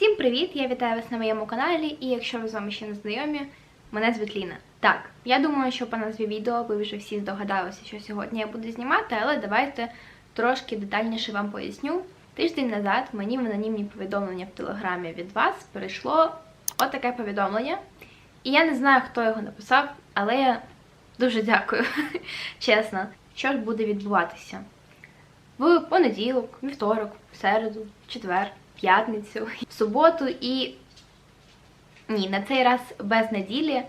Всім привіт! Я вітаю вас на моєму каналі, і якщо ви з вами ще не знайомі, мене звуть Ліна. Так, я думаю, що по назві відео ви вже всі здогадалися, що сьогодні я буду знімати, але давайте трошки детальніше вам поясню. Тиждень назад мені в анонімні повідомлення в телеграмі від вас перейшло отаке повідомлення. І я не знаю, хто його написав, але я дуже дякую, чесно, що ж буде відбуватися. В понеділок, вівторок, середу, четвер, п'ятницю, в суботу і ні, на цей раз без неділі,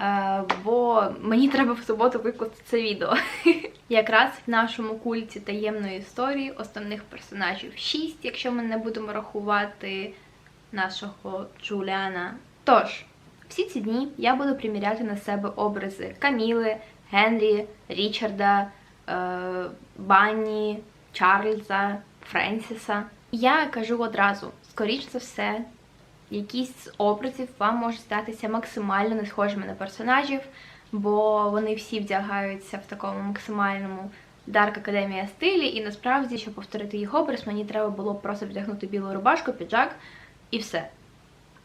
е, бо мені треба в суботу викласти це відео. Якраз в нашому культі таємної історії основних персонажів 6, якщо ми не будемо рахувати нашого Джуліана. Тож, всі ці дні я буду приміряти на себе образи Каміли, Генрі, Річарда, е, Банні, Чарльза, Френсіса. Я кажу одразу: скоріш за все, якісь з образів вам можуть здатися максимально не схожими на персонажів, бо вони всі вдягаються в такому максимальному Dark Academia стилі, і насправді, щоб повторити їх образ, мені треба було просто вдягнути білу рубашку, піджак і все.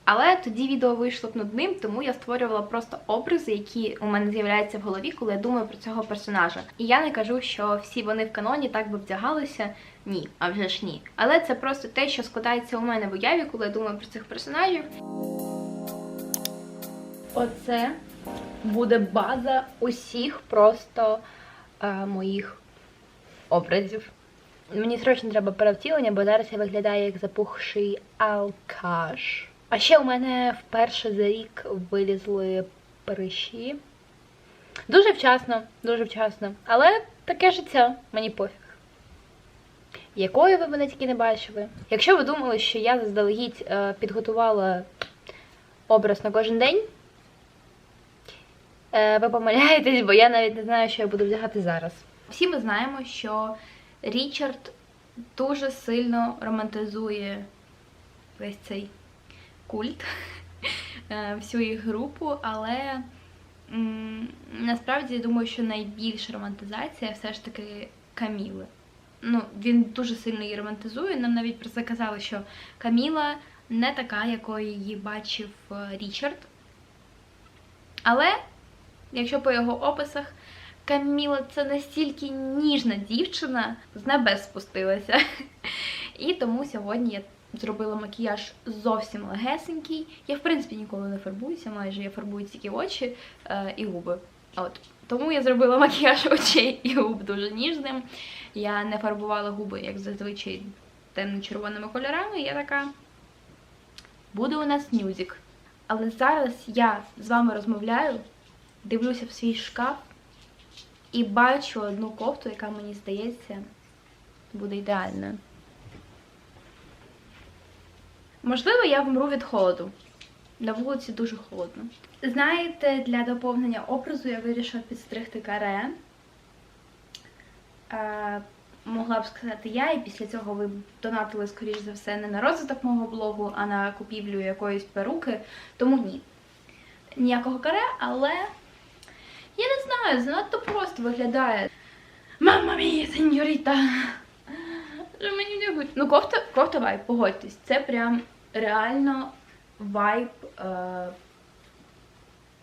Але тоді відео вийшло б нудним, тому я створювала просто образи, які у мене з'являються в голові, коли я думаю про цього персонажа. І я не кажу, що всі вони в каноні так би вдягалися. Ні, а вже ж ні. Але це просто те, що складається у мене в уяві, коли я думаю про цих персонажів. Оце буде база усіх просто е, моїх образів. Мені срочно треба перевтілення, бо зараз я виглядаю як запухший алкаш. А ще у мене вперше за рік вилізли прищі. Дуже вчасно, дуже вчасно. Але таке життя, мені пофіг. Якою ви мене тільки не бачили. Якщо ви думали, що я заздалегідь е, підготувала образ на кожен день, е, ви помиляєтесь, бо я навіть не знаю, що я буду вдягати зараз. Всі ми знаємо, що Річард дуже сильно романтизує весь цей культ, е, всю їх групу, але насправді я думаю, що найбільша романтизація все ж таки Каміли. Ну, він дуже сильно її романтизує. Нам навіть про це казали, що Каміла не така, якою її бачив е, Річард. Але, якщо по його описах, Каміла це настільки ніжна дівчина, з небес спустилася. І тому сьогодні я зробила макіяж зовсім легесенький. Я, в принципі, ніколи не фарбуюся, майже я фарбую тільки очі е, і губи. От. Тому я зробила макіяж очей і губ дуже ніжним. Я не фарбувала губи, як зазвичай, темно-червоними кольорами. Я така. Буде у нас нюзик. Але зараз я з вами розмовляю, дивлюся в свій шкаф і бачу одну кофту, яка мені здається буде ідеальною. Можливо, я вмру від холоду. На вулиці дуже холодно. Знаєте, для доповнення образу я вирішила підстригти каре. Е, могла б сказати я, і після цього ви донатили, скоріш за все, не на розвиток мого блогу, а на купівлю якоїсь перуки. Тому ні. Ніякого каре, але я не знаю, занадто просто виглядає. Мама мія, сеньоріта! Мені вдягуть? Ну, кофта, кофта вайб, погодьтесь, це прям реально вайб е-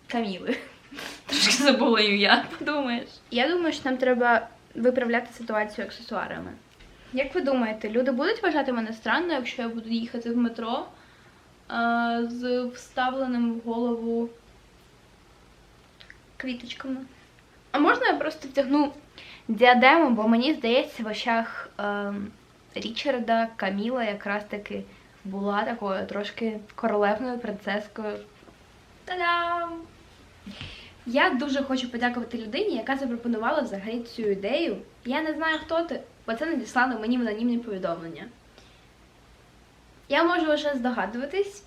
Каміли. Трошки забула ім'я, подумаєш. Я думаю, що нам треба виправляти ситуацію аксесуарами. Як ви думаєте, люди будуть вважати мене странно, якщо я буду їхати в метро е- з вставленим в голову квіточками? А можна я просто втягну діадему, бо мені здається, в очах е- Річарда Каміла якраз таки була такою трошки королевною принцескою. Та-дам! Я дуже хочу подякувати людині, яка запропонувала взагалі цю ідею. Я не знаю, хто ти, бо це надіслали мені в анонімні повідомлення. Я можу лише здогадуватись,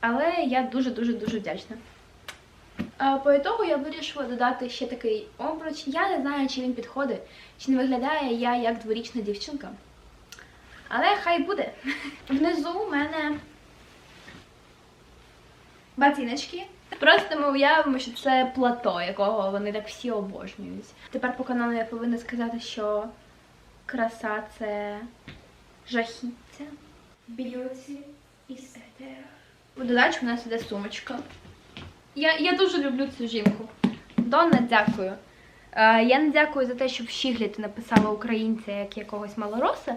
але я дуже-дуже дуже вдячна. По ітогу я вирішила додати ще такий обруч. Я не знаю, чи він підходить, чи не виглядає я як дворічна дівчинка. Але хай буде. Внизу у мене ботиночки. Просто ми уявимо, що це плато, якого вони так всі обожнюють. Тепер по канону я повинна сказати, що краса це жахіття. Beauty is a В додачу у нас іде сумочка. Я, я дуже люблю цю жінку. Донна, дякую. Е, я не дякую за те, що в Щіглі ти написала українця як якогось малороса.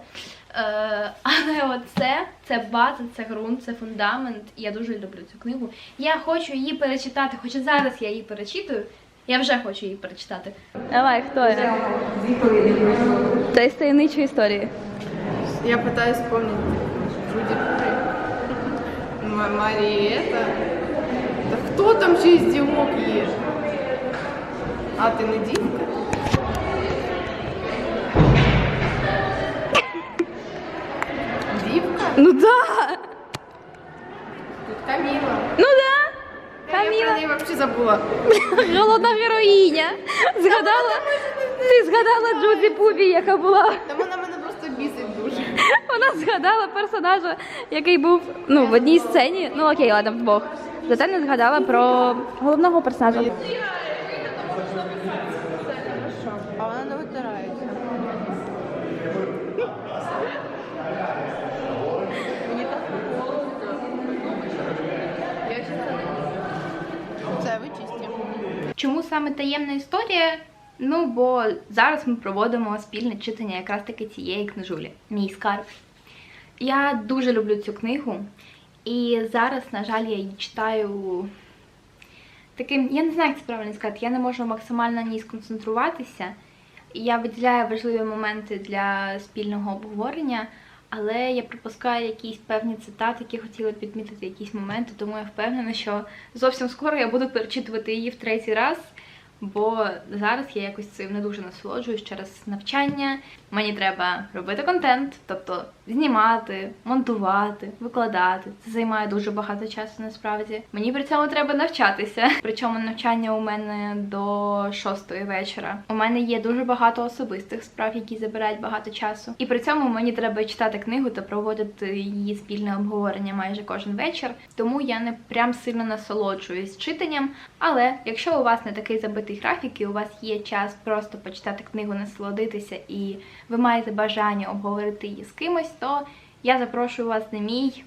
Е, але оце, це база, це ґрунт, це фундамент. І я дуже люблю цю книгу. Я хочу її перечитати, хоча зараз я її перечитую. Я вже хочу її перечитати. Давай, хто я? Це з таємничої історії. Я пытаюсь вспомнить. Джуди М- Мария это. Да кто там через дивок есть? А, ты не дивка? Дивка? Ну да! Тут Камила. Ну да! Я Камила. про неї вообще забула. Головна героїня. Згадала? Ти згадала Джуді Пубі, яка була. Та вона мене просто бісить дуже. Вона згадала персонажа, який був ну, в одній сцені. Ну окей, ладно, вдвох. Зате не згадала про головного персонажа. А вона не витирається. Мені так Я ще це вичистимо. Чому саме таємна історія? Ну, бо зараз ми проводимо спільне читання якраз таки цієї книжулі. Мій скарб. Я дуже люблю цю книгу, і зараз, на жаль, я її читаю таким, я не знаю, як це правильно сказати, я не можу максимально на ній сконцентруватися. Я виділяю важливі моменти для спільного обговорення, але я пропускаю якісь певні цитати, які хотіла підмітити якісь моменти, тому я впевнена, що зовсім скоро я буду перечитувати її в третій раз. Бо зараз я якось цим не дуже насолоджуюсь через навчання. Мені треба робити контент, тобто знімати, монтувати, викладати. Це займає дуже багато часу насправді. Мені при цьому треба навчатися. Причому навчання у мене до шостої вечора. У мене є дуже багато особистих справ, які забирають багато часу. І при цьому мені треба читати книгу та проводити її спільне обговорення майже кожен вечір. Тому я не прям сильно насолоджуюсь читанням. Але якщо у вас не такий забитий графік, і у вас є час просто почитати книгу, насолодитися, і ви маєте бажання обговорити її з кимось, то я запрошую вас на мій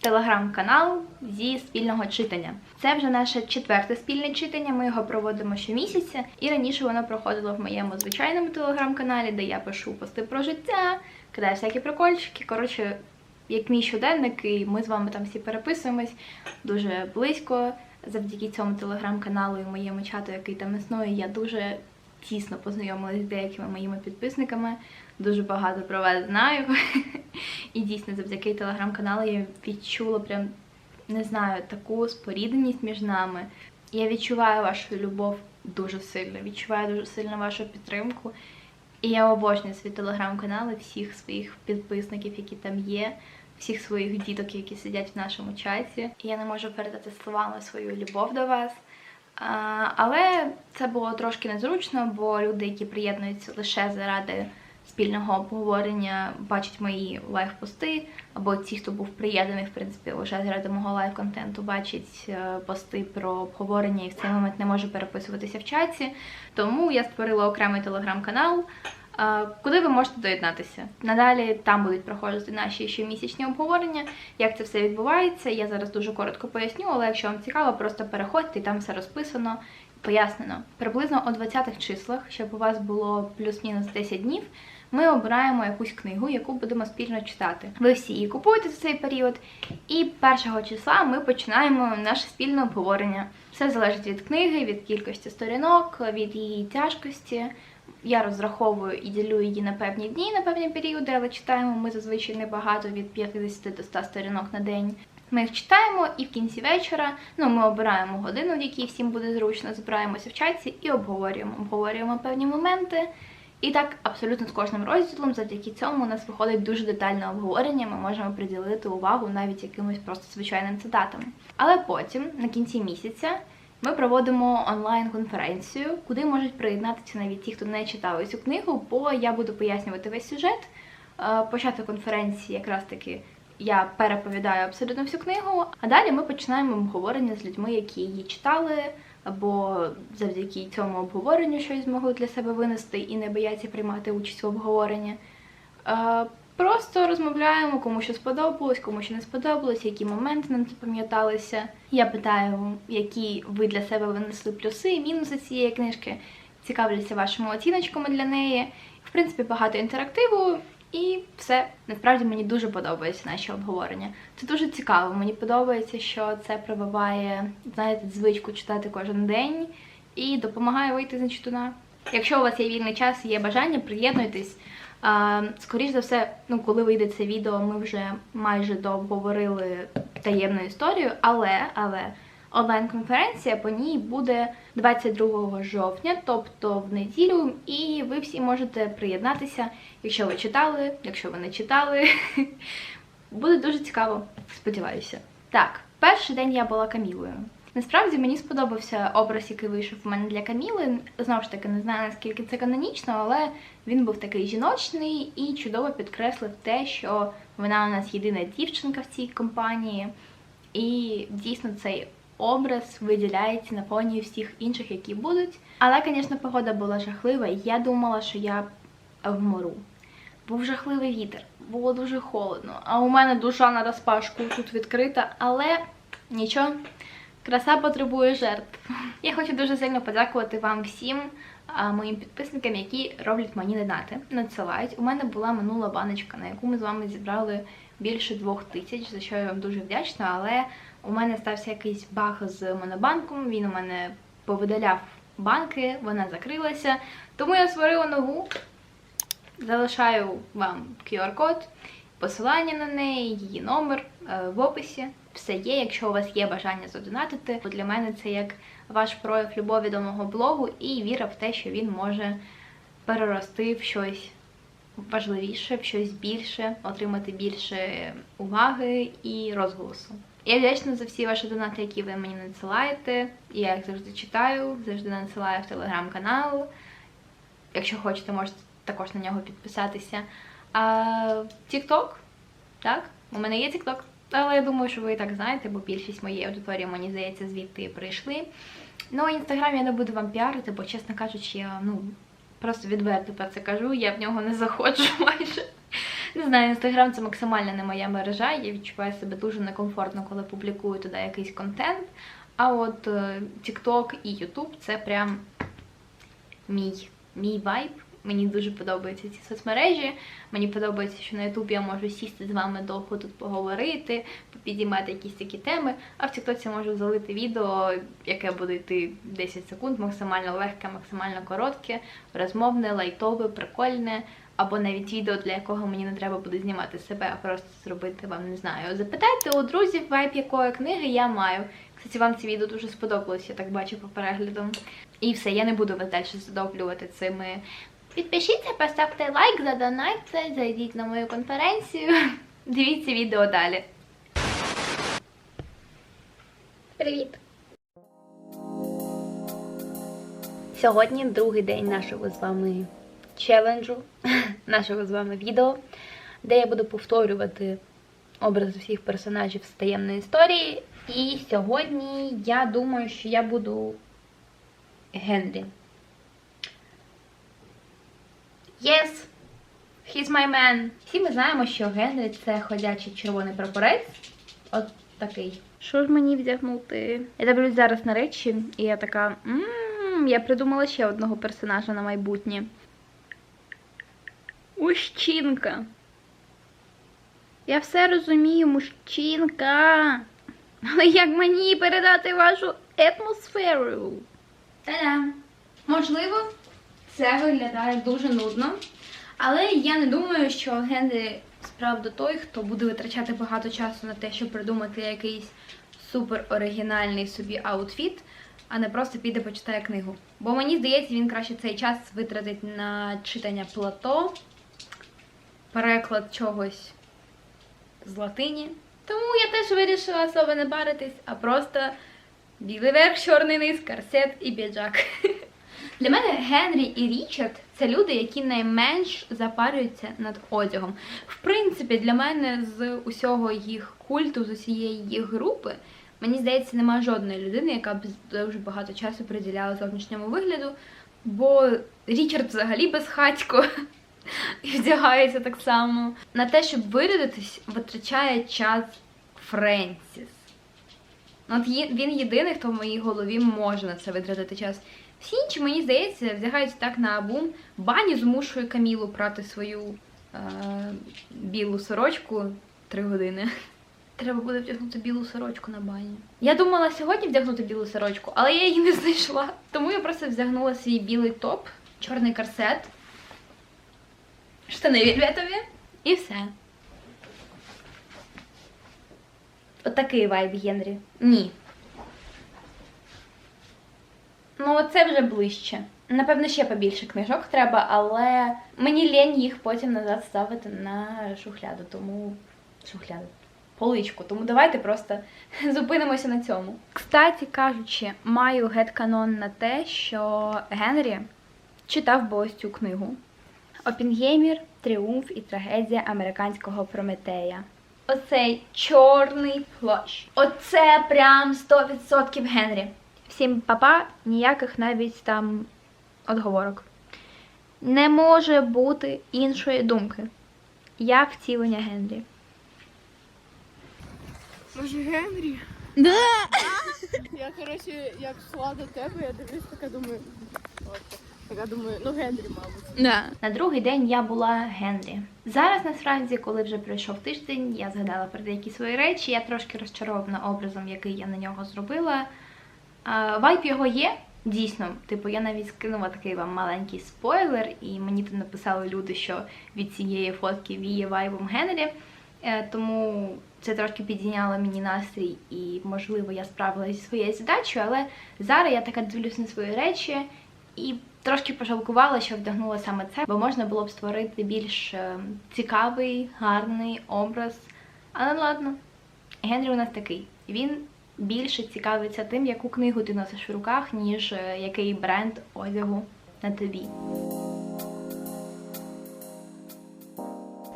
телеграм-канал зі спільного читання. Це вже наше четверте спільне читання. Ми його проводимо щомісяця, і раніше воно проходило в моєму звичайному телеграм-каналі, де я пишу пости про життя, кидаю всякі прикольчики. Коротше, як мій щоденник, і ми з вами там всі переписуємось дуже близько. Завдяки цьому телеграм-каналу і моєму чату, який там існує, я дуже тісно познайомилася з деякими моїми підписниками. Дуже багато про вас знаю. І дійсно, завдяки телеграм-каналу я відчула прям, не знаю, таку спорідненість між нами. Я відчуваю вашу любов дуже сильно, відчуваю дуже сильно вашу підтримку. І я обожнюю свій телеграм-канал і всіх своїх підписників, які там є, всіх своїх діток, які сидять в нашому чаті. І я не можу передати словами свою любов до вас. Але це було трошки незручно, бо люди, які приєднуються лише заради спільного обговорення, бачать мої лайв-пости, або ті, хто був приєднаний, в принципі, лише заради мого лайв-контенту, бачать е, пости про обговорення і в цей момент не може переписуватися в чаті. Тому я створила окремий телеграм-канал. Куди ви можете доєднатися? Надалі там будуть проходити наші щомісячні обговорення. Як це все відбувається, я зараз дуже коротко поясню, але якщо вам цікаво, просто переходьте, там все розписано, пояснено. Приблизно о 20-х числах, щоб у вас було плюс-мінус 10 днів, ми обираємо якусь книгу, яку будемо спільно читати. Ви всі її купуєте за цей період, і першого числа ми починаємо наше спільне обговорення. Все залежить від книги, від кількості сторінок, від її тяжкості. Я розраховую і ділю її на певні дні, на певні періоди, але читаємо ми зазвичай небагато від 50 до 100 сторінок на день. Ми їх читаємо і в кінці вечора ну, ми обираємо годину, в якій всім буде зручно, збираємося в чаті і обговорюємо. Обговорюємо певні моменти. І так абсолютно з кожним розділом, завдяки цьому у нас виходить дуже детальне обговорення. Ми можемо приділити увагу навіть якимось просто звичайним цитатам. Але потім, на кінці місяця, ми проводимо онлайн-конференцію, куди можуть приєднатися навіть ті, хто не читав цю книгу, бо я буду пояснювати весь сюжет. Е, Початок конференції якраз таки я переповідаю абсолютно всю книгу, а далі ми починаємо обговорення з людьми, які її читали, або завдяки цьому обговоренню щось змогли для себе винести і не бояться приймати участь в обговоренні. Просто розмовляємо, кому що сподобалось, кому що не сподобалось, які моменти нам запам'яталися. Я питаю, які ви для себе винесли плюси і мінуси цієї книжки. Цікавлюся вашими оціночками для неї. В принципі, багато інтерактиву, і все. Насправді мені дуже подобається наші обговорення. Це дуже цікаво. Мені подобається, що це прививає, знаєте, звичку читати кожен день і допомагає вийти з нечитуна. Якщо у вас є вільний час і є бажання, приєднуйтесь. А, скоріш за все, ну коли вийде це відео, ми вже майже дообговорили таємну історію, але але онлайн-конференція по ній буде 22 жовтня, тобто в неділю, і ви всі можете приєднатися, якщо ви читали, якщо ви не читали. Буде дуже цікаво, сподіваюся. Так, перший день я була Камілою. Насправді мені сподобався образ, який вийшов у мене для Каміли. Знову ж таки, не знаю наскільки це канонічно, але він був такий жіночний і чудово підкреслив те, що вона у нас єдина дівчинка в цій компанії. І дійсно цей образ виділяється на фоні всіх інших, які будуть. Але, звісно, погода була жахлива, і я думала, що я вмру. Був жахливий вітер, було дуже холодно. А у мене душа на розпашку тут відкрита, але нічого. Краса потребує жертв. Я хочу дуже сильно подякувати вам всім, моїм підписникам, які роблять мені донати, надсилають. У мене була минула баночка, на яку ми з вами зібрали більше двох тисяч, за що я вам дуже вдячна. Але у мене стався якийсь баг з монобанком. Він у мене повидаляв банки, вона закрилася. Тому я створила нову. Залишаю вам QR-код, посилання на неї, її номер е, в описі. Все є, якщо у вас є бажання задонатити. Бо Для мене це як ваш прояв любові до мого блогу і віра в те, що він може перерости в щось важливіше, в щось більше, отримати більше уваги і розголосу. Я вдячна за всі ваші донати, які ви мені надсилаєте. Я їх завжди читаю, завжди надсилаю в телеграм-канал. Якщо хочете, можете також на нього підписатися. А TikTok, так, у мене є TikTok. Але я думаю, що ви і так знаєте, бо більшість моєї аудиторії, мені здається, звідти прийшли. Ну, інстаграм я не буду вам піарити, бо, чесно кажучи, я ну, просто відверто про це кажу, я в нього не заходжу майже. Не знаю, інстаграм це максимально не моя мережа. Я відчуваю себе дуже некомфортно, коли публікую туди якийсь контент. А от е, TikTok і YouTube це прям мій, мій вайб. Мені дуже подобаються ці соцмережі. Мені подобається, що на YouTube я можу сісти з вами довго тут поговорити, підіймати якісь такі теми. А в TikTok я можу залити відео, яке буде йти 10 секунд, максимально легке, максимально коротке, розмовне, лайтове, прикольне. Або навіть відео, для якого мені не треба буде знімати себе, а просто зробити вам не знаю. Запитайте у друзів, вайб якої книги я маю. Кстати, вам це відео дуже сподобалось, я так бачу по переглядам. І все, я не буду вас далі задовблювати цими. Підпишіться, поставте лайк, задонайте, зайдіть на мою конференцію. Дивіться відео далі. Привіт! Сьогодні другий день нашого з вами челенджу, нашого з вами відео, де я буду повторювати образи всіх персонажів з таємної історії. І сьогодні я думаю, що я буду Генрі. Yes, he's my man. Всі ми знаємо, що Генрі це ходячий червоний прапорець. От такий. Що ж мені вдягнути? Я дивлюсь зараз на речі, і я така. Ммм, я придумала ще одного персонажа на майбутнє. Мужчинка. Я все розумію, мужчинка. Але як мені передати вашу атмосферу? Та-дам! Можливо, це виглядає дуже нудно. Але я не думаю, що Генрі справді той, хто буде витрачати багато часу на те, щоб придумати якийсь супер оригінальний собі аутфіт, а не просто піде почитає книгу. Бо мені здається, він краще цей час витратить на читання плато, переклад чогось з латині. Тому я теж вирішила особо не паритись, а просто білий верх, чорний низ, корсет і піджак. Для мене Генрі і Річард це люди, які найменш запарюються над одягом. В принципі, для мене з усього їх культу, з усієї їх групи, мені здається, немає жодної людини, яка б дуже багато часу приділяла зовнішньому вигляду. Бо Річард взагалі безхатько. і вдягається так само. На те, щоб вирядитись, витрачає час Френсіс. От він єдиний, хто в моїй голові може на це витратити час. Всі інші, мені здається, вдягаються так на абум. Бані змушує Камілу прати свою е, білу сорочку три години. Треба буде вдягнути білу сорочку на бані. Я думала сьогодні вдягнути білу сорочку, але я її не знайшла. Тому я просто вдягнула свій білий топ, чорний корсет, штани вільветові і все. Отакий вайб Генрі. Ні. Ну, це вже ближче. Напевно, ще побільше книжок треба, але мені лінь їх потім назад ставити на шухляду, тому шухляду. Поличку, тому давайте просто зупинимося на цьому. Кстати кажучи, маю гетканон на те, що Генрі читав би ось цю книгу. Опінгеймір, тріумф і трагедія американського Прометея. Оцей чорний плащ. Оце прям 100% Генрі. Всім папа, ніяких навіть там отговорок. Не може бути іншої думки. Я втілення Генрі. Може Генрі? Да. Я, коротше, як йшла до тебе, я дивлюсь, така думаю. Така думаю, ну Генрі, мабуть. Да. На другий день я була Генрі. Зараз насправді, коли вже пройшов тиждень, я згадала про деякі свої речі. Я трошки розчарована образом, який я на нього зробила. Вайп його є. Дійсно, типу, я навіть скинула такий вам маленький спойлер, і мені тут написали люди, що від цієї фотки віє вайбом Генрі. Е, Тому це трошки підійняло мені настрій, і можливо я справилася зі своєю задачею, але зараз я така дивлюсь на свої речі і трошки пожалкувала, що вдягнула саме це, бо можна було б створити більш е, цікавий, гарний образ. Але ладно, Генрі у нас такий. Він більше цікавиться тим, яку книгу ти носиш в руках, ніж е, який бренд одягу на тобі.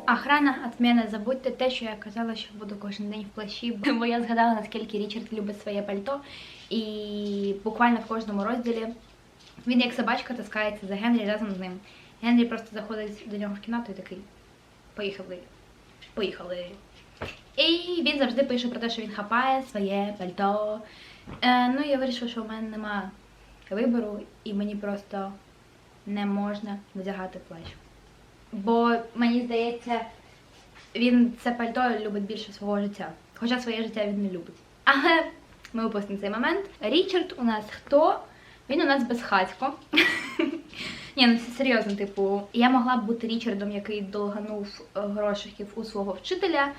Охрана від мене забудьте те, що я казала, що буду кожен день в плащі, бо я згадала, наскільки Річард любить своє пальто. І буквально в кожному розділі він як собачка таскається за Генрі разом з ним. Генрі просто заходить до нього в кімнату і такий. Поїхали. Поїхали. І він завжди пише про те, що він хапає своє пальто. Е, ну, я вирішила, що в мене нема вибору, і мені просто не можна вдягати плащ. Бо мені здається, він це пальто любить більше свого життя. Хоча своє життя він не любить. Але ми опустимо цей момент. Річард у нас хто? Він у нас безхатько. Ні, ну це серйозно, типу, я могла б бути Річардом, який долганув грошиків у свого вчителя,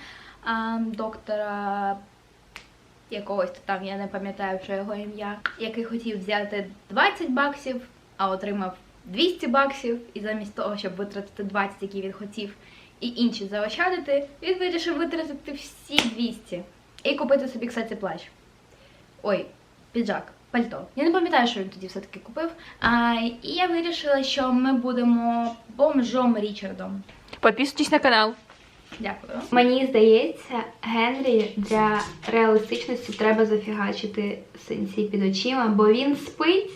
доктора якогось там, я не пам'ятаю вже його ім'я, який хотів взяти 20 баксів, а отримав 200 баксів, і замість того, щоб витратити 20, які він хотів, і інші заощадити, він вирішив витратити всі 200 і купити собі, кстати, плащ. Ой, піджак, пальто. Я не пам'ятаю, що він тоді все-таки купив. А, і я вирішила, що ми будемо бомжом Річардом. Подписывайтесь на канал. Дякую. Мені здається, Генрі для реалістичності треба зафігачити синці під очима, бо він спить,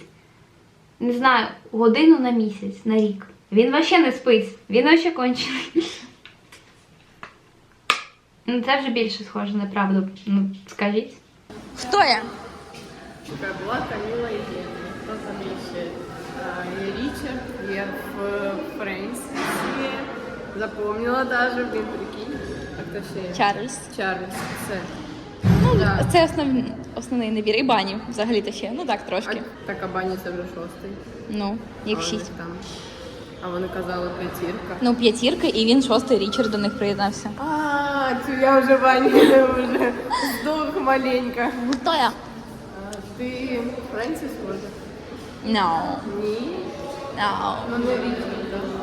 не знаю, годину на місяць, на рік. Він вообще не спить, він вообще кончений. Ну, це вже більше схоже на правду. Ну, скажіть. Кто я? Така була Каміла і Генрі. Хто там ще? Є Річард, є в Френсі. Запомнила даже, блін, прикинь. А хто ще є? Чарльз. Чарльз, все. Ну, Да. це основ... основний набір. І бані взагалі-то ще. Ну так, А трошки. така бані це вже шостий. Ну, їх А вони шість. Там. А вони казали п'ятірка. Ну, п'ятірка, і він шостий Річард до них приєднався. А, цю я вже бані вже здох маленько. Хто я? А, Ти Френсіс може? No. Ні. No. Ну не Річард.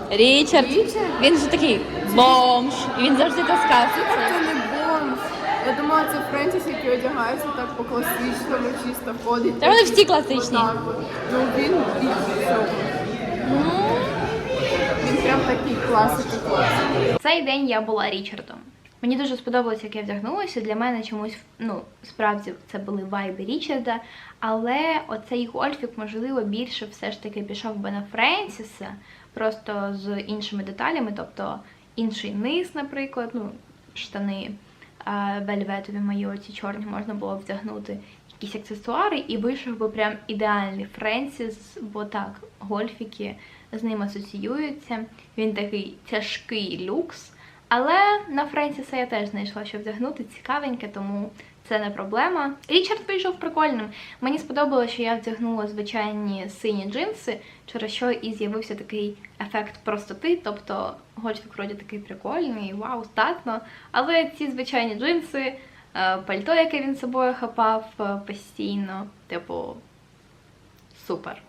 Річард. Річард? Він же такий бомж. І він завжди таскав. Це не бомж. Я думала, це Френсіс, який одягається так по класичному, чисто ходить. Та вони всі класичні. Отак от. Ну він більше всього. Ну, Він прям такий класик класик. Цей день я була Річардом. Мені дуже сподобалось, як я вдягнулася. Для мене чомусь, ну, справді це були вайби Річарда. Але оцей гольфік, можливо, більше все ж таки пішов би на Френсіса, просто з іншими деталями, тобто інший низ, наприклад, ну, штани а, вельветові мої оці чорні можна було вдягнути якісь аксесуари, і вийшов би прям ідеальний Френсіс, бо так, гольфіки з ним асоціюються. Він такий тяжкий люкс. Але на Френсіса я теж знайшла, що вдягнути цікавеньке, тому це не проблема. Річард вийшов прикольним. Мені сподобалося, що я вдягнула звичайні сині джинси, через що і з'явився такий ефект простоти. Тобто гольфік вроді такий прикольний, вау, статно. Але ці звичайні джинси, е, пальто, яке він собою хапав е, постійно, типу, супер.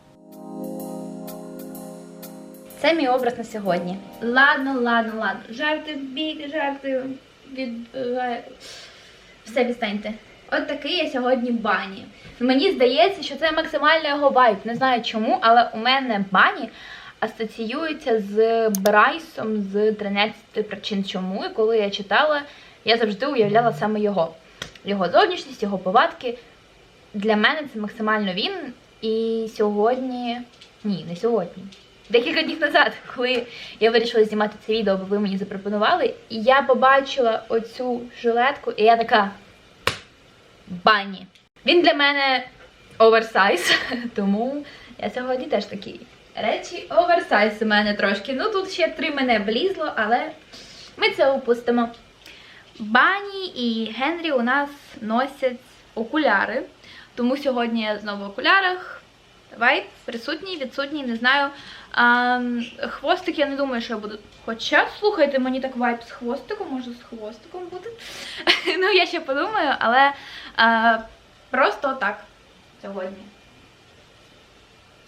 Це мій образ на сьогодні. Ладно, ладно, ладно. Жарти в бік, жарти від. Все відстаньте. От такий я сьогодні бані. Мені здається, що це максимально його вайб. Не знаю чому, але у мене бані асоціюється з Брайсом з 13 причин чому. І коли я читала, я завжди уявляла саме його. Його зовнішність, його повадки. Для мене це максимально він. І сьогодні. Ні, не сьогодні. Декілька днів назад, коли я вирішила знімати це відео, бо ви мені запропонували, і я побачила оцю жилетку, і я така. Бані. Він для мене оверсайз, тому я сьогодні теж такі речі. Оверсайз у мене трошки. Ну тут ще три мене влізло, але ми це упустимо. Бані і Генрі у нас носять окуляри, тому сьогодні я знову в окулярах. Вайп присутній, відсутній, не знаю. А, хвостик я не думаю, що я буду. Хоча, слухайте, мені так вайп з хвостиком, може з хвостиком буде. ну, я ще подумаю, але а, просто так сьогодні.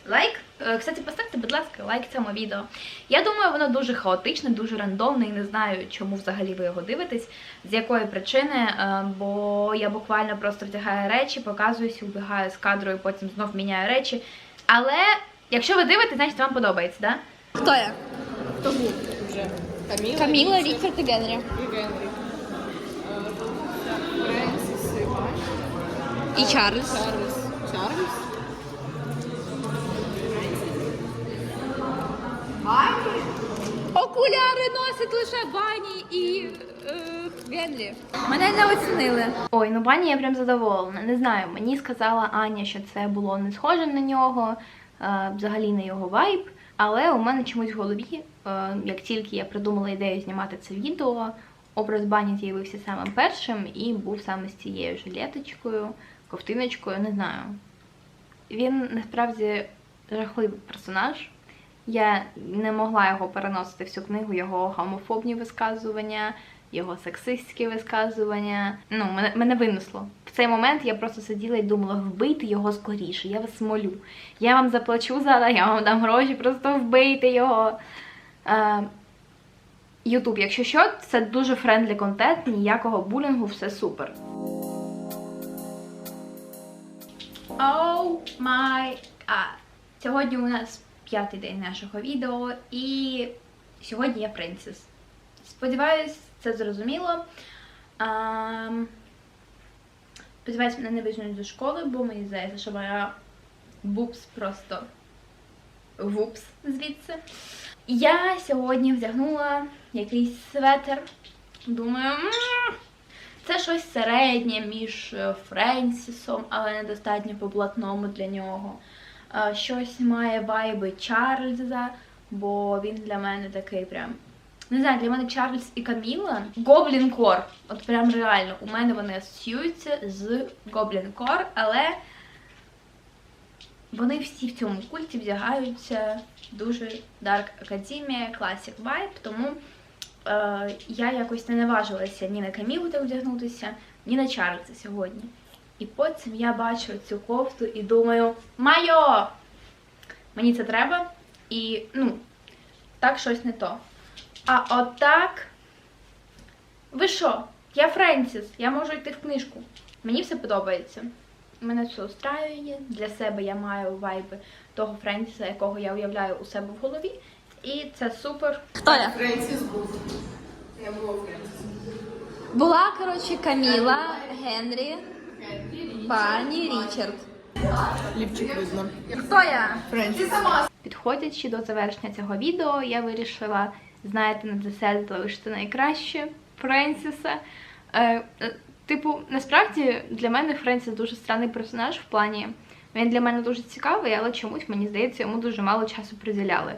Лайк. Е, Кстати, поставте, будь ласка, лайк цьому відео. Я думаю, воно дуже хаотичне, дуже рандомне і не знаю, чому взагалі ви його дивитесь, з якої причини, е, бо я буквально просто вдягаю речі, показуюся, убігаю з кадру і потім знов міняю речі. Але якщо ви дивитесь, значить вам подобається, да? Хто я? Хто був вже? Каміла? Каміла, Річард і Генрі. і Генрі. Е, Френсіс і. І Чарльз. Чарльз. Чарльз? Ваня? Окуляри носить лише Бані і е, Генрі. Мене не оцінили. Ой, ну бані я прям задоволена. Не знаю, мені сказала Аня, що це було не схоже на нього, взагалі на його вайб. Але у мене чомусь в голові, е, як тільки я придумала ідею знімати це відео, образ бані з'явився самим першим і був саме з цією жилеточкою, ковтиночкою, не знаю. Він насправді жахливий персонаж. Я не могла його переносити всю книгу, його гомофобні висказування, його сексистські висказування. Ну, мене, мене винесло. В цей момент я просто сиділа і думала, вбийте його скоріше, я вас молю. Я вам заплачу зараз, я вам дам гроші, просто вбийте його. Е, Ютуб, якщо що, це дуже френдлі контент, ніякого булінгу, все супер. Оу май гад. Сьогодні у нас п'ятий день нашого відео, і сьогодні я принцес. Сподіваюсь, це зрозуміло. Сподіваюсь, мене не вижнуть до школи, бо мені здається, що моя бупс просто вупс звідси. Я сьогодні вдягнула якийсь светр. Думаю, це щось середнє між е, Френсісом, але недостатньо по блатному для нього. Е, Щось має вайби Чарльза, бо він для мене такий прям. Не знаю, для мене Чарльз і Каміла Гоблін Кор. От прям реально. У мене вони асоціюються з Гоблін Кор, але вони всі в цьому культі вдягаються дуже Dark Academia, Classic Vibe, тому е, я якось не наважилася ні на Камілу так вдягнутися, ні на Чарльза сьогодні. І потім я бачу цю кофту і думаю, майо! Мені це треба. І, ну, так щось не то. А отак. Ви що? Я Френсіс, я можу йти в книжку. Мені все подобається. Мене все устраює. Для себе я маю вайби того Френсіса, якого я уявляю у себе в голові. І це супер. Хто я? Френсіс був. Не було Френсіс. Була, коротше, Каміла, Генрі, Бані, Річард. Ліпчик видно. Хто я? Френсіс. підходячи до завершення цього відео, я вирішила, знаєте, на десерт залишити найкраще Френсіса. Е, е, типу, насправді для мене Френсіс дуже странний персонаж в плані. Він для мене дуже цікавий, але чомусь мені здається, йому дуже мало часу приділяли.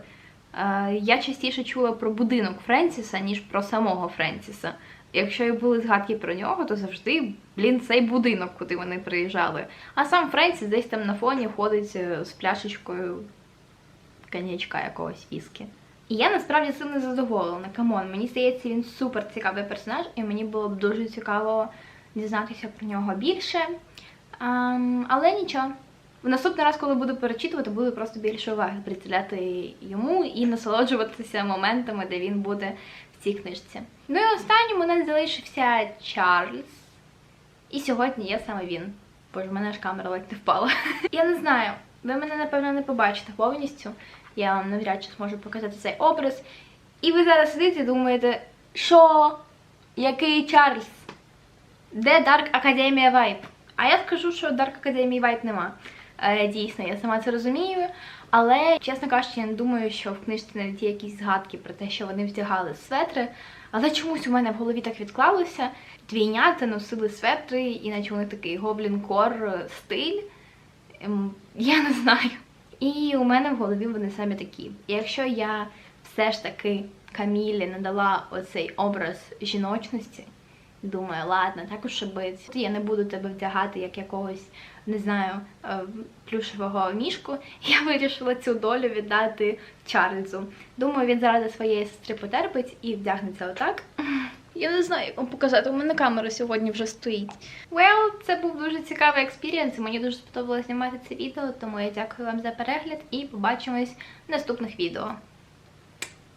Е, я частіше чула про будинок Френсіса, ніж про самого Френсіса. Якщо і були згадки про нього, то завжди, блін, цей будинок, куди вони приїжджали. А сам Френсіс десь там на фоні ходить е, з пляшечкою коньячка якогось віскі. І я насправді не задоволена. Камон, мені здається, він супер цікавий персонаж, і мені було б дуже цікаво дізнатися про нього більше. Ам, але нічого. В наступний раз, коли буду перечитувати, буду просто більше уваги приділяти йому і насолоджуватися моментами, де він буде в цій книжці. Ну і останнім у нас залишився Чарльз. І сьогодні є саме він. Боже, в мене аж камера ледь не впала. Я не знаю, ви мене, напевно, не побачите повністю. Я вам навряд чи зможу показати цей образ. І ви зараз сидите і думаєте, що? Який Чарльз? Де Dark Academia Vibe? А я скажу, що Dark Academia Vibe нема. Е, Дійсно, я сама це розумію. Але, чесно кажучи, я не думаю, що в книжці навіть є якісь згадки про те, що вони вдягали светри. Але чомусь у мене в голові так відклалося. Двійнята носили светри, іначе них такий гоблін-кор стиль. Ем, Я не знаю. І у мене в голові вони самі такі. І якщо я все ж таки Камілі надала оцей образ жіночності, думаю, ладно, так уж і бить. Я не буду тебе вдягати як якогось, не знаю, е, плюшевого мішку. Я вирішила цю долю віддати Чарльзу. Думаю, він заради своєї сестри потерпить і вдягнеться отак. Я не знаю, як вам показати. У мене камера сьогодні вже стоїть. Well, це був дуже цікавий експірієнс. Мені дуже сподобалося знімати це відео, тому я дякую вам за перегляд і побачимось в наступних відео.